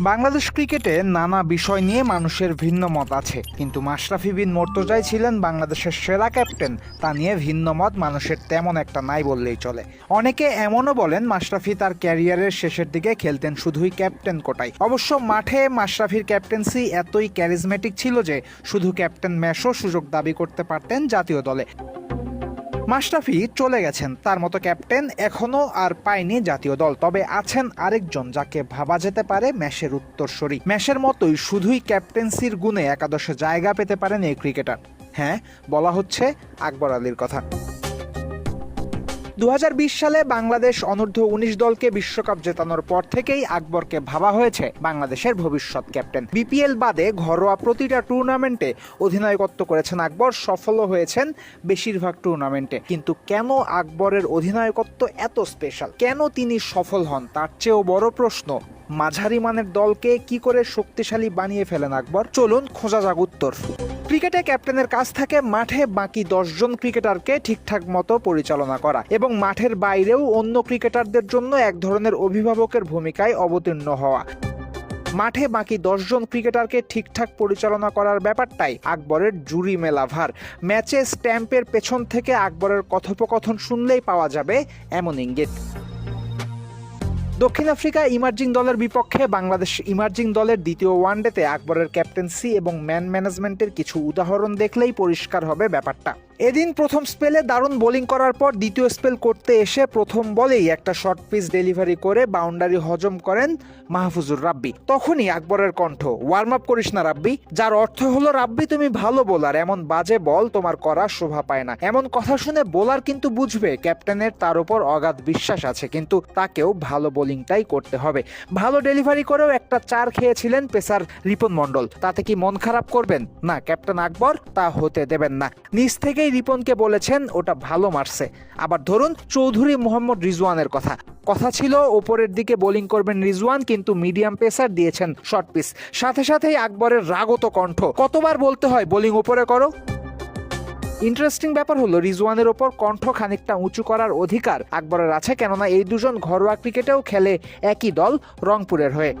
বাংলাদেশ ক্রিকেটে নানা বিষয় নিয়ে মানুষের ভিন্ন মত আছে। কিন্তু মাশরাফি বিন মর্তজাই ছিলেন বাংলাদেশের সেরা ক্যাপ্টেন। তা নিয়ে ভিন্ন মত মানুষের তেমন একটা নাই বললেই চলে। অনেকে এমনও বলেন, মাশরাফি তার ক্যারিয়ারের শেষের দিকে খেলতেন শুধুই ক্যাপ্টেন কোটায়। অবশ্য মাঠে মাশরাফির ক্যাপ্টেন্সি এতই ক্যারিজমেটিক ছিল যে, শুধু ক্যাপ্টেন ম্যাশও সুযোগ দাবি করতে পারতেন জাতীয় দলে। মাশরাফি চলে গেছেন। তার মতো ক্যাপ্টেন এখনও আর পায়নি জাতীয় দল। তবে আছেন আরেকজন যাকে ভাবা যেতে পারে ম্যাশের উত্তরসূরি। ম্যাশের মতোই শুধুই ক্যাপ্টেন্সির গুণে একাদশে জায়গা পেতে পারেন এই ক্রিকেটার। হ্যাঁ বলা হচ্ছে আকবর আলীর কথা। দু হাজার বিশ সালে বাংলাদেশ অনূর্ধ্ব উনিশ দলকে বিশ্বকাপ জেতানোর পর থেকেই আকবরকে ভাবা হয়েছে বাংলাদেশের ভবিষ্যৎ ক্যাপ্টেন। বিপিএল বাদে ঘরোয়া প্রতিটা টুর্নামেন্টে অধিনায়কত্ব করেছেন আকবর, সফলও হয়েছেন বেশিরভাগ টুর্নামেন্টে। কিন্তু কেন আকবরের অধিনায়কত্ব এত স্পেশাল কেন তিনি সফল হন? তার চেয়েও বড় প্রশ্ন, মাঝারি মানের দলকে কি করে শক্তিশালী বানিয়ে ফেলেন আকবর? চলুন খোঁজা যাক উত্তর। ক্রিকেটে ক্যাপ্টেনের কাজ থাকে মাঠে বাকি দশজন ক্রিকেটারকে ঠিকঠাক মতো পরিচালনা করা এবং মাঠের বাইরেও অন্য ক্রিকেটারদের জন্য এক ধরনের অভিভাবকের ভূমিকায় অবতীর্ণ হওয়া। মাঠে বাকি দশজন ক্রিকেটারকে ঠিকঠাক পরিচালনা করার ব্যাপারটাই আকবরের জুরি মেলা ভার ম্যাচে স্ট্যাম্পের পেছন থেকে আকবরের কথোপকথন শুনলেই পাওয়া যাবে এমন ইঙ্গিত। দক্ষিণ আফ্রিকা ইমার্জিং দলের বিপক্ষে বাংলাদেশ ইমার্জিং দলের দ্বিতীয় ওয়ানডেতে আকবরের ক্যাপ্টেন্সি এবং ম্যান ম্যানেজমেন্টের কিছু উদাহরণ দেখলেই পরিষ্কার হবে ব্যাপারটা। এদিন প্রথম স্পেলে দারুণ বোলিং করার পর দ্বিতীয় স্পেল করতে এসে প্রথম বলেই একটা শর্ট পিচ ডেলিভারি করে বাউন্ডারি হজম করেন মাহফুজুর রাব্বি। তখনই আকবরের কণ্ঠ ওয়ার্ম আপ করিস না রাব্বি। যার অর্থ হলো, রাব্বি, তুমি ভালো বোলার। এমন বাজে বল তোমার করা শোভা পায় না। এমন কথা শুনে বোলার কিন্তু বুঝবে, ক্যাপ্টেনের তার উপর অগাধ বিশ্বাস আছে, কিন্তু তাকেও ভালো বোলিংটাই করতে হবে। ভালো ডেলিভারি করেও একটা চার খেয়েছিলেন পেসার রিপন মণ্ডল। তাতে কি মন খারাপ করবেন? না, ক্যাপ্টেন আকবর, তা হতে দেবেন না। নিজ থেকেই রিপনকে বলেছেন ওটা ভালো মারছে। আবার ধরুন, চৌধুরী মোহাম্মদ রিজওয়ানের কথা। কথা ছিল, ওপরের দিকে বোলিং করবেন রিজওয়ান, কিন্তু মিডিয়াম পেসার দিয়েছেন শর্ট পিস। সাথে সাথেই আকবরের রাগত কণ্ঠ। কতবার বলতে হয়, বোলিং ওপরে করো। ইন্টারেস্টিং ব্যাপার হলো, রিজওয়ানের ওপর কণ্ঠ খানিকটা উঁচু করার অধিকার আকবরের আছে, কেননা এই দুজন ঘরোয়া ক্রিকেটেও খেলে একই দল রংপুরের হয়ে।